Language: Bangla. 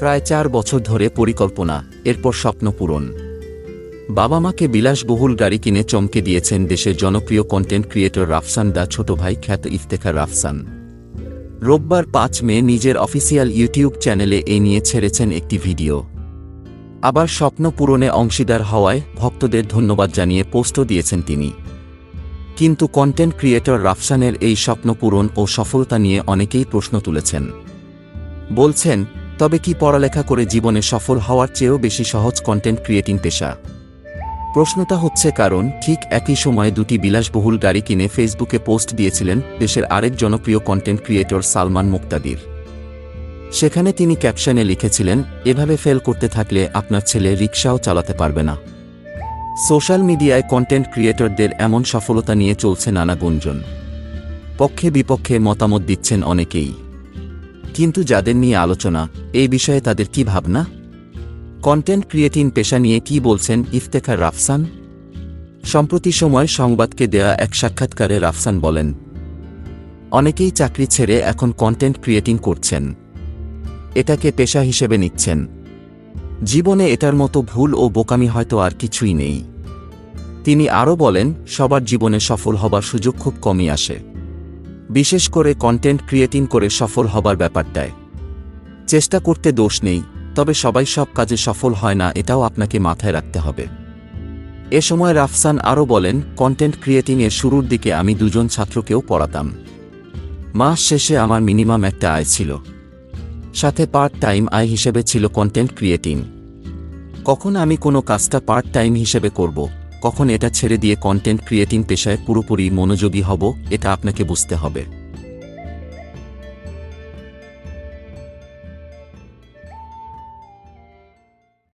প্রায় চার বছর ধরে পরিকল্পনা, এরপর স্বপ্ন পূরণ। বাবা মাকে বিলাসবহুল গাড়ি কিনে চমকে দিয়েছেন দেশের জনপ্রিয় কন্টেন্ট ক্রিয়েটর রাফসান দা ছোট ভাই খ্যাত ইফতেখার রাফসান। রোববার পাঁচ মে নিজের অফিসিয়াল ইউটিউব চ্যানেলে এ নিয়ে ছেড়েছেন একটি ভিডিও। আবার স্বপ্ন পূরণে অংশীদার হওয়ায় ভক্তদের ধন্যবাদ জানিয়ে পোস্টও দিয়েছেন তিনি। কিন্তু কন্টেন্ট ক্রিয়েটর রাফসানের এই স্বপ্ন পূরণ ও সফলতা নিয়ে অনেকেই প্রশ্ন তুলেছেন। বলছেন, তবে কি পড়ালেখা করে জীবনে সফল হওয়ার চেয়েও বেশি সহজ কন্টেন্ট ক্রিয়েটিং পেশা? প্রশ্নটা হচ্ছে কারণ, ঠিক একই সময়ে দুটি বিলাসবহুল গাড়ি কিনে ফেসবুকে পোস্ট দিয়েছিলেন দেশের আরেক জনপ্রিয় কন্টেন্ট ক্রিয়েটর সালমান মুক্তাদির। সেখানে তিনি ক্যাপশনে লিখেছিলেন, এভাবে ফেল করতে থাকলে আপনার ছেলে রিকশাও চালাতে পারবে না। সোশ্যাল মিডিয়ায় কন্টেন্ট ক্রিয়েটরদের এমন সফলতা নিয়ে চলছে নানা গুঞ্জন। পক্ষে বিপক্ষে মতামত দিচ্ছেন অনেকেই। কিন্তু যাদের নিয়ে আলোচনা, এই বিষয়ে তাদের কি ভাবনা? কন্টেন্ট ক্রিয়েটিং পেশা নিয়ে কি বলছেন ইফতেখার রাফসান? সম্প্রতি সময় সংবাদকে দেয়া এক সাক্ষাৎকারে রাফসান বলেন, অনেকেই চাকরি ছেড়ে এখন কন্টেন্ট ক্রিয়েটিং করছেন। এটাকে পেশা হিসেবে নিচ্ছেন। জীবনে এটার মতো ভুল ও বোকামি হয়তো আর কিছুই নেই। তিনি আরও বলেন, সবার জীবনে সফল হবার সুযোগ খুব কমই আসে। বিশেষ করে কন্টেন্ট ক্রিয়েটিং করে সফল হবার ব্যাপারটায়। চেষ্টা করতে দোষ নেই, তবে সবাই সব কাজে সফল হয় না, এটাও আপনাকে মাথায় রাখতে হবে। এ সময় রাফসান আরও বলেন কন্টেন্ট ক্রিয়েটিংয়ের শুরুর দিকে আমি দুজন ছাত্রকেও পড়াতাম। মাস শেষে আমার মিনিমাম একটা আয় ছিল। সাথে পার্ট টাইম আয় হিসেবে ছিল কন্টেন্ট ক্রিয়েটিং কখন আমি কোনো কাজটা পার্ট টাইম হিসেবে করব, কখন এটা ছেড়ে দিয়ে কন্টেন্ট ক্রিয়েটিং পেশায় পুরোপুরি মনোযোগী হব, এটা আপনাকে বুঝতে হবে।